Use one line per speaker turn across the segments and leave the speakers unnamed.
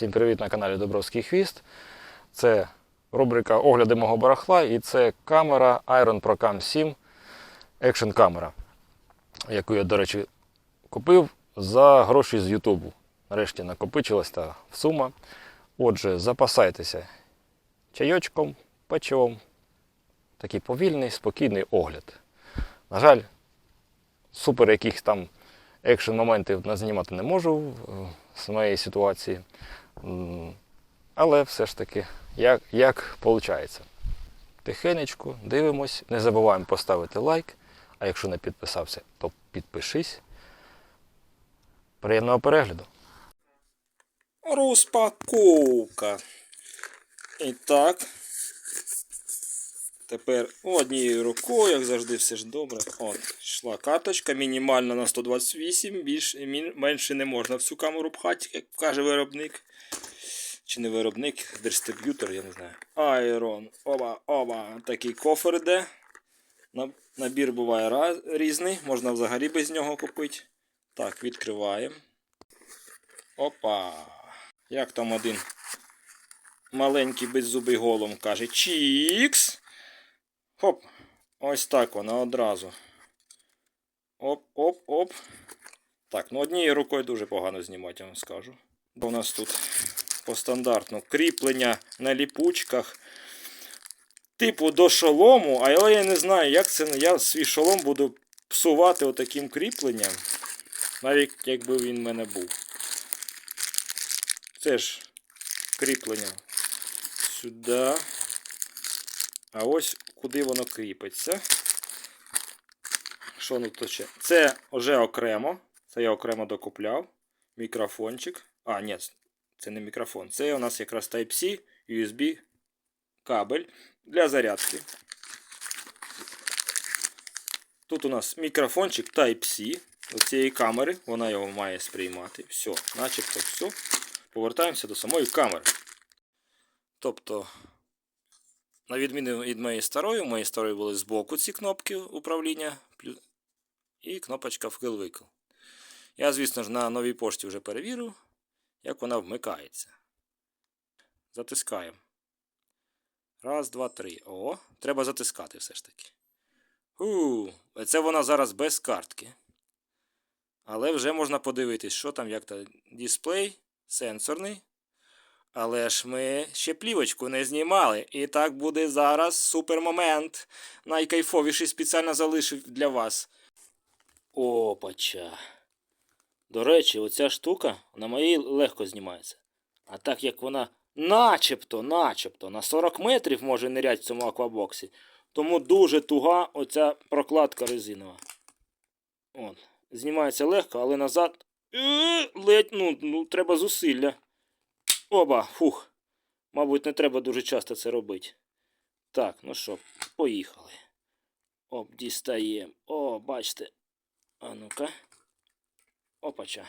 Всім привіт на каналі Добровський Хвіст. Це рубрика Огляди мого барахла і це камера Iron Procam 7 Action камера, яку я, до речі, купив за гроші з Ютубу. Нарешті накопичилась та сума. Отже, запасайтеся чайочком, печивом. Такий повільний, спокійний огляд. На жаль, супер якихось там екшн моментів назнімати не можу е, з моєї ситуації. Але все ж таки, як, як виходить. Тихенечко, дивимось, не забуваємо поставити лайк. А якщо не підписався, то підпишись. Приємного перегляду.
Розпаковка. І так. Тепер однією рукою, як завжди, все ж добре. От, йшла карточка, мінімальна на 128, більш, менше не можна в цю камеру пхати, як каже виробник. Чи не виробник, дистриб'ютор, я не знаю. Айрон. Оба, оба. Такий кофер йде. Набір буває раз, різний, можна взагалі без нього купити. Так, відкриваємо. Опа. Як там один маленький беззубий голом каже Чікс. Хоп. Ось так воно одразу. Оп-оп-оп. Так, ну однією рукою дуже погано знімати, я вам скажу. Бо у нас тут по стандартну кріплення на ліпучках. Типу до шолому, але я не знаю, як це я свій шолом буду псувати отаким кріпленням. Навіть якби він в мене був. Це ж кріплення сюди. А ось куди воно кріпиться. Що ну ще? Це вже окремо. Це я окремо докупляв. Мікрофончик. А, ні, це не мікрофон. Це у нас якраз Type-C, USB кабель для зарядки. Тут у нас мікрофончик Type-C до цієї камери. Вона його має сприймати. Все, начебто все. Повертаємося до самої камери. Тобто, на відміну від моєї старої, у моєї старої були збоку ці кнопки управління і кнопочка вкл-викл. Я, звісно ж, на новій пошті вже перевірив, як вона вмикається. Затискаємо. Раз, два, три. О, треба затискати все ж таки. Ху, це вона зараз без картки. Але вже можна подивитись, що там, як то дисплей сенсорний. Але ж ми ще плівочку не знімали. І так буде зараз супермомент. Найкайфовіший спеціально залишив для вас. Опача. До речі, оця штука на моїй легко знімається. А так як вона начебто, начебто на 40 метрів може ниряти в цьому аквабоксі, тому дуже туга оця прокладка резинова. От. Знімається легко, але назад. Е, Ледь, ну, ну, треба зусилля. Оба, фух. Мабуть, не треба дуже часто це робити. Так, ну що, поїхали. Оп, дістаємо. О, бачите. А ну-ка. Опача.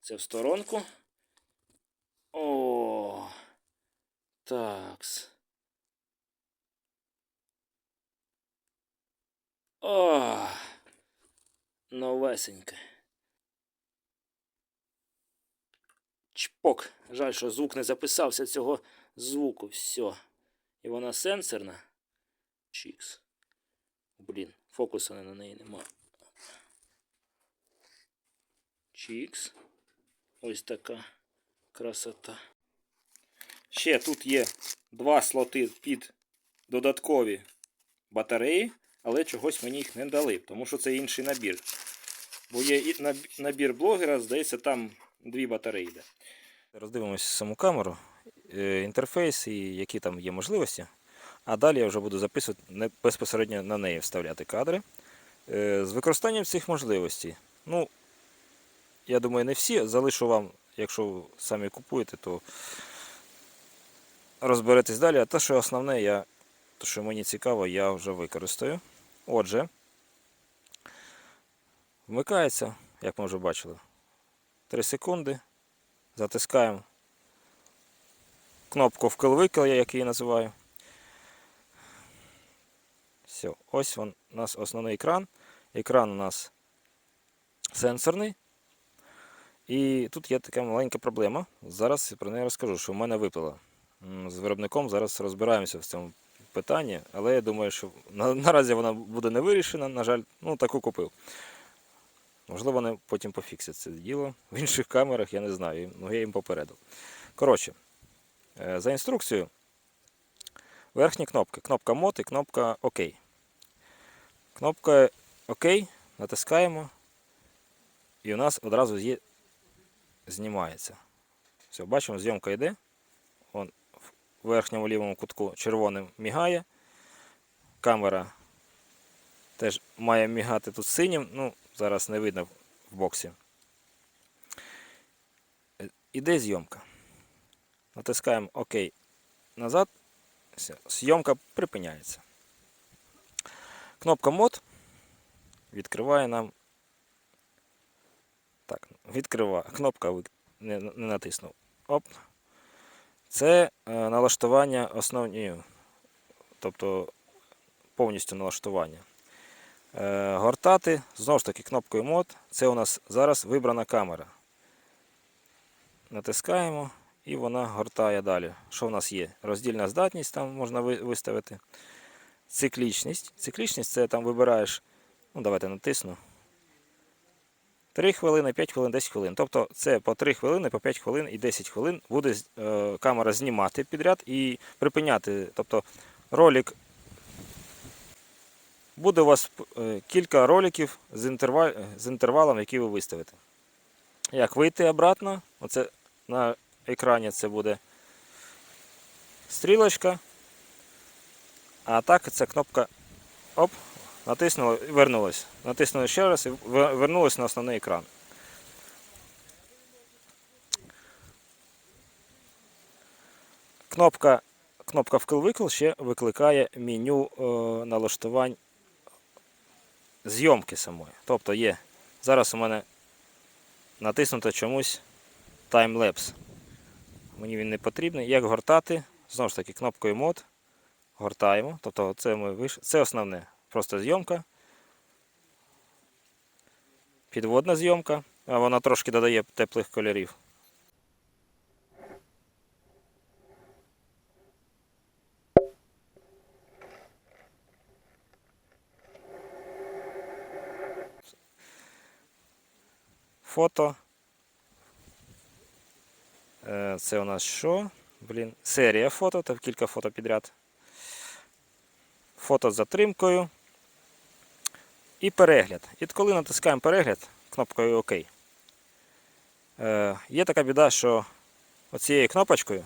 Це в сторонку. О. Такс. О. Новесеньке. Чпок. Жаль, що звук не записався цього звуку. Все. І вона сенсорна. Чікс. Блін, фокусу на неї нема. Чікс. Ось така красота. Ще тут є два слоти під додаткові батареї, але чогось мені їх не дали, тому що це інший набір. Бо є і набір блогера, здається, там дві батареї йде. Роздивимося саму камеру, е, інтерфейс і які там є можливості. А далі я вже буду записувати безпосередньо на неї вставляти кадри. Е, З використанням цих можливостей. Ну, я думаю, не всі. Залишу вам, якщо самі купуєте, то розберетесь далі. А те, що основне, я, те, що мені цікаво, я вже використаю. Отже, вмикається, як ми вже бачили, 3 секунди. Затискаємо кнопку вкл-викл, я як її називаю. Все, ось у нас основний екран. Екран у нас сенсорний. І тут є така маленька проблема. Зараз я про неї розкажу, що в мене випало. М, З виробником зараз розбираємося в цьому питанні, але я думаю, що на, наразі вона буде не вирішена, на жаль, ну таку купив. Можливо, вони потім пофіксять це діло. В інших камерах я не знаю, ну я їм попередив. Коротше, е, за інструкцією, верхні кнопки. Кнопка мод і кнопка ОК. Кнопка ОК натискаємо, і у нас одразу є, знімається. Все, бачимо, зйомка йде. Вон в верхньому лівому кутку червоним мігає. Камера теж має мігати тут синім. Ну, зараз не видно в боксі. Е, Іде зйомка. Натискаємо ОК назад. Все, зйомка припиняється. Кнопка мод відкриває нам. Так, відкриває. Кнопка не, не натиснув. Оп. Це е, налаштування основні, тобто повністю налаштування. Е, гортати, знову ж таки, кнопкою мод. Це у нас зараз вибрана камера. Натискаємо і вона гортає далі. Що в нас є? Роздільна здатність там можна виставити. Циклічність. Циклічність це там вибираєш, ну давайте натисну. 3 хвилини, 5 хвилин, 10 хвилин. Тобто це по 3 хвилини, по 5 хвилин і 10 хвилин буде е, камера знімати підряд і припиняти. Тобто ролик буде у вас е, кілька роликів з, інтервал, з інтервалом, який ви виставите. Як вийти обратно, оце на екрані це буде стрілочка. А так це кнопка оп, натиснули і вернулось. Натиснули ще раз і ве- вернулось на основний екран. Кнопка, кнопка вкл-викл ще викликає меню е, налаштувань зйомки самої. Тобто є. Зараз у мене натиснуто чомусь таймлепс. Мені він не потрібний. Як гортати? Знову ж таки, кнопкою мод. Гортаємо. Тобто це ми виш... Це основне. Просто зйомка. Підводна зйомка. А вона трошки додає теплих кольорів. Фото. Е, Це у нас що? Блін, серія фото, та кілька фото підряд. Фото з затримкою. І перегляд. І коли натискаємо перегляд кнопкою ОК. Е, є така біда, що оцією кнопочкою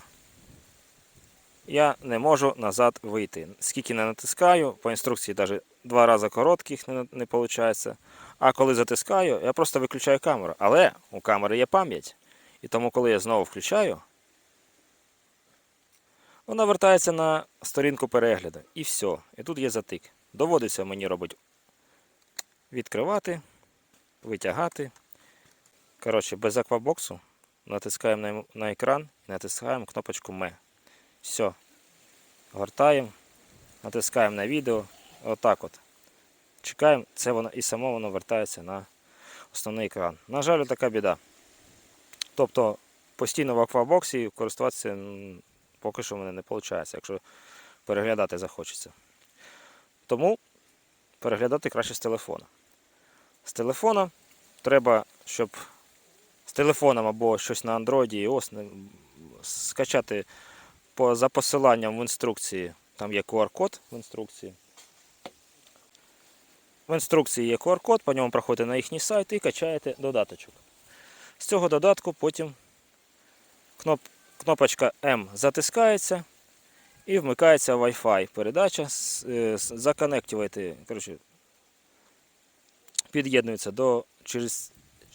я не можу назад вийти. Скільки не натискаю, по інструкції навіть два рази коротких не, не виходить. А коли затискаю, я просто виключаю камеру. Але у камери є пам'ять. І тому, коли я знову включаю, вона вертається на сторінку перегляду. І все. І тут є затик. Доводиться мені робити відкривати, витягати. Коротше, без аквабоксу натискаємо на, екран і натискаємо кнопочку Ме. Все. Гортаємо, натискаємо на відео. Отак от. Чекаємо, це воно і само воно вертається на основний екран. На жаль, така біда. Тобто постійно в аквабоксі користуватися поки що в мене не виходить, якщо переглядати захочеться. Тому переглядати краще з телефона. З телефона треба, щоб з телефоном або щось на Android не- скачати по, за посиланням в інструкції. Там є QR-код в інструкції. В інструкції є QR-код, по ньому проходите на їхній сайт і качаєте додаточок. З цього додатку потім кноп, кнопочка М затискається і вмикається Wi-Fi передача. С- е, с- Законектуєте, коротше, під'єднується до, через,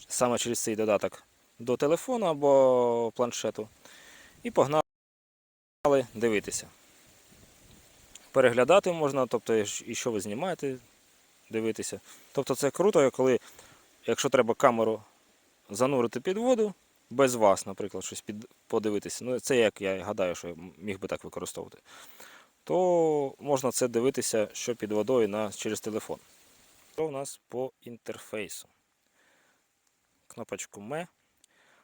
саме через цей додаток до телефону або планшету. І погнали дивитися. Переглядати можна, тобто і що ви знімаєте, дивитися. Тобто це круто, коли, якщо треба камеру занурити під воду, без вас, наприклад, щось під, подивитися. Ну, це як я гадаю, що міг би так використовувати. То можна це дивитися, що під водою на, через телефон. Що у нас по інтерфейсу? Кнопочку Ме.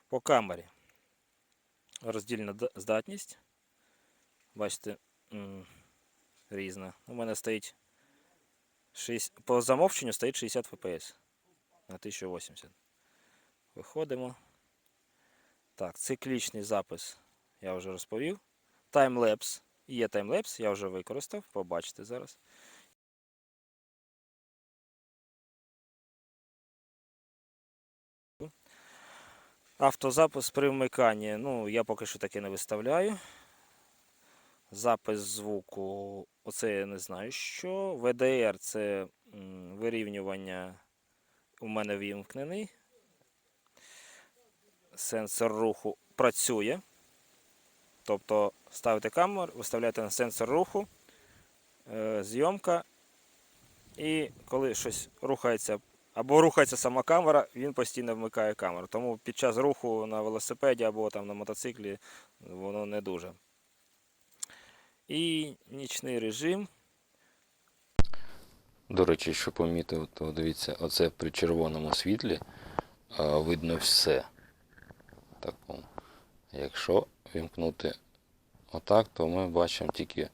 По камері. Роздільна здатність. Бачите, різна. У мене стоїть 6, по замовченню стоїть 60 FPS на 1080. Виходимо. Так, циклічний запис я вже розповів. Таймлепс. Є таймлепс, я вже використав, побачите зараз. Автозапис при вмиканні. Ну, я поки що таки не виставляю. Запис звуку, оце я не знаю що. VDR це вирівнювання у мене вімкнений. Сенсор руху працює. Тобто ставите камеру, виставляєте на сенсор руху, е, зйомка, і коли щось рухається або рухається сама камера, він постійно вмикає камеру. Тому під час руху на велосипеді або там на мотоциклі воно не дуже. І нічний режим.
До речі, що помітив, то дивіться, оце при червоному світлі видно все. Такому. Якщо вімкнути отак, то ми бачимо тільки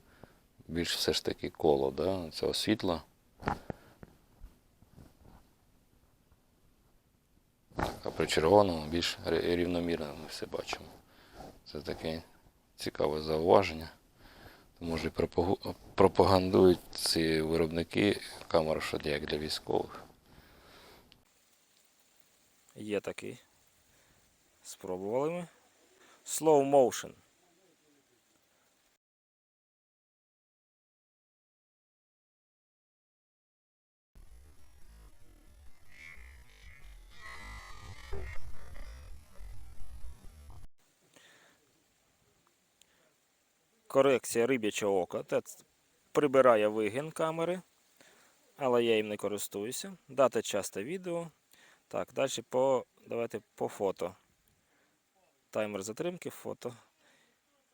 більш все ж таки коло да, цього світла. А при червоному більш рівномірно ми все бачимо. Це таке цікаве зауваження. Може, і пропагандують ці виробники камер, що як для військових.
Є такий. Спробували ми. Slow motion. Корекція риб'ячого ока. Це прибирає вигін камери, але я їм не користуюся. Дати часто відео. Так, далі по, давайте по фото. Таймер затримки, фото.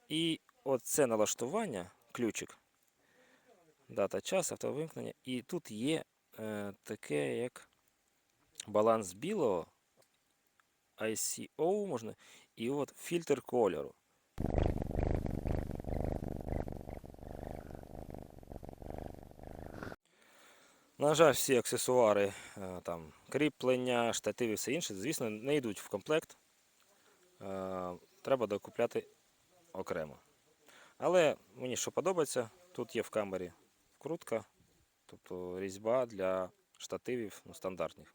І оце налаштування, ключик. Дата час, автовимкнення. І тут є е, таке, як баланс білого, ICO можна, і от фільтр кольору. На жаль, всі аксесуари, е, там, кріплення, штативи і все інше, звісно, не йдуть в комплект. Е, Треба докупляти окремо. Але мені що подобається, тут є в камері вкрутка, тобто різьба для штативів ну, стандартних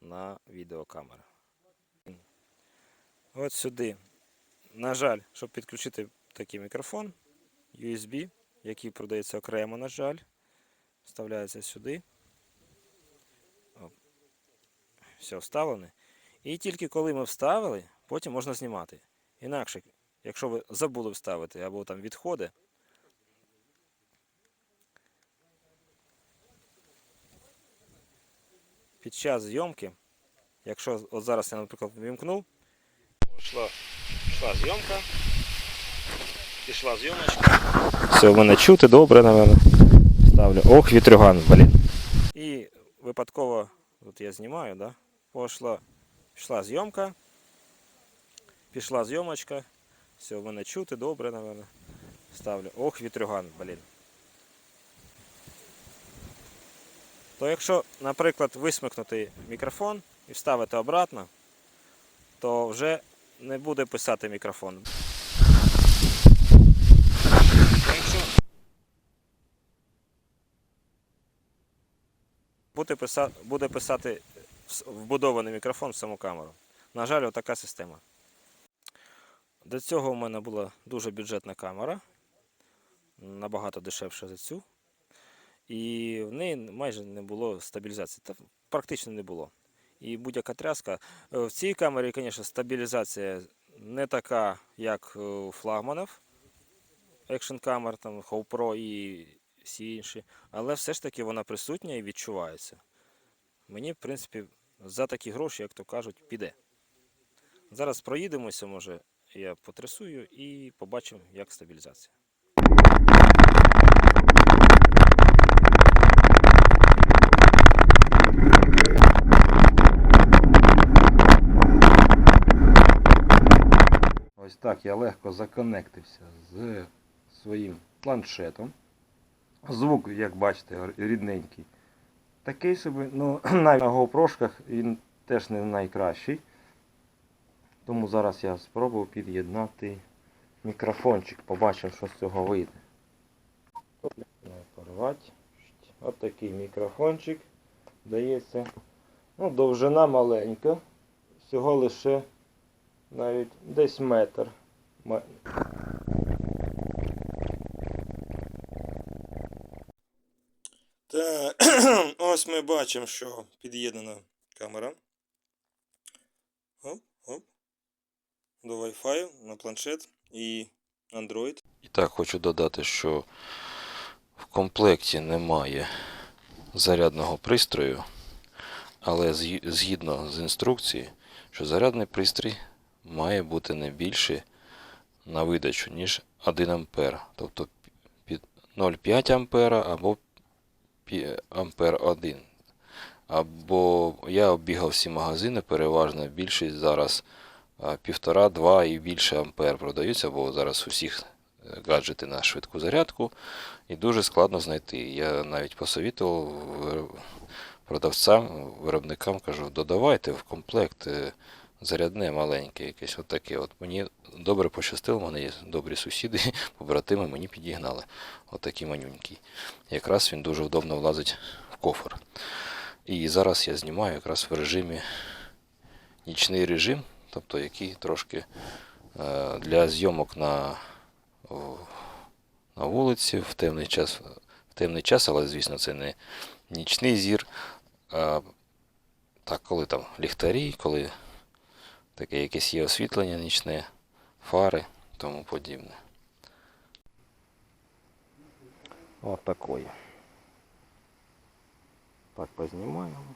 на відеокамери. От сюди. На жаль, щоб підключити такий мікрофон, USB, який продається окремо, на жаль, вставляється сюди. Все вставлене. І тільки коли ми вставили, потім можна знімати. Інакше, якщо ви забули вставити або там відходи, під час зйомки, якщо от зараз я, наприклад, вимкнув, пішла, пішла зйомка, пішла зйомочка. Все, в мене чути добре, напевно. Ставлю. Ох, вітрюган, блін. І випадково, от я знімаю, да? Пошла, пішла зйомка. Пішла зйомочка. Все, в мене чути добре, напевно. Ставлю. Ох, вітрюган, блін. То якщо, наприклад, висмикнути мікрофон і вставити обратно, то вже не буде писати мікрофон. Якщо буде писати, буде писати вбудований мікрофон в саму камеру. На жаль, отака система. До цього в мене була дуже бюджетна камера, набагато дешевша за цю. І в неї майже не було стабілізації. Та практично не було. І будь-яка тряска. Е, В цій камері, звісно, стабілізація не така, як у флагманів екшн камер, там GoPro і всі інші. Але все ж таки вона присутня і відчувається. Мені, в принципі, за такі гроші, як то кажуть, піде. Зараз проїдемося, може, я потрясую і побачимо, як стабілізація. Ось так я легко законектився з своїм планшетом. Звук, як бачите, рідненький. Такий собі, ну навіть на GoPro він теж не найкращий. Тому зараз я спробую під'єднати мікрофончик. Побачимо, що з цього вийде. Порвати. Ось такий мікрофончик дається. Ну, довжина маленька. Всього лише навіть десь метр. Ме-
Так, ось ми бачимо, що під'єднана камера. Оп, оп. До Wi-Fi на планшет і Android.
І так хочу додати, що в комплекті немає зарядного пристрою, але згідно з інструкції, що зарядний пристрій має бути не більше на видачу, ніж 1 ампер, тобто 0,5 ампера або ампер 1. Або я оббігав всі магазини, переважно більшість зараз а, півтора, два і більше ампер продаються, бо зараз у всіх е, гаджети на швидку зарядку і дуже складно знайти. Я навіть посовітував продавцям, виробникам, кажу, додавайте в комплект е, зарядне маленьке, якесь отаке. От мені добре пощастило, в мене є добрі сусіди, побратими мені підігнали. Отакий манюнький. Якраз він дуже вдобно влазить в кофр. І зараз я знімаю якраз в режимі нічний режим, тобто який трошки е, для зйомок на, на вулиці в темний час, в темний час, але звісно, це не нічний зір. А, так, коли там ліхтарі, коли таке якесь є освітлення нічне, фари, тому подібне.
От такої. Так познімаємо.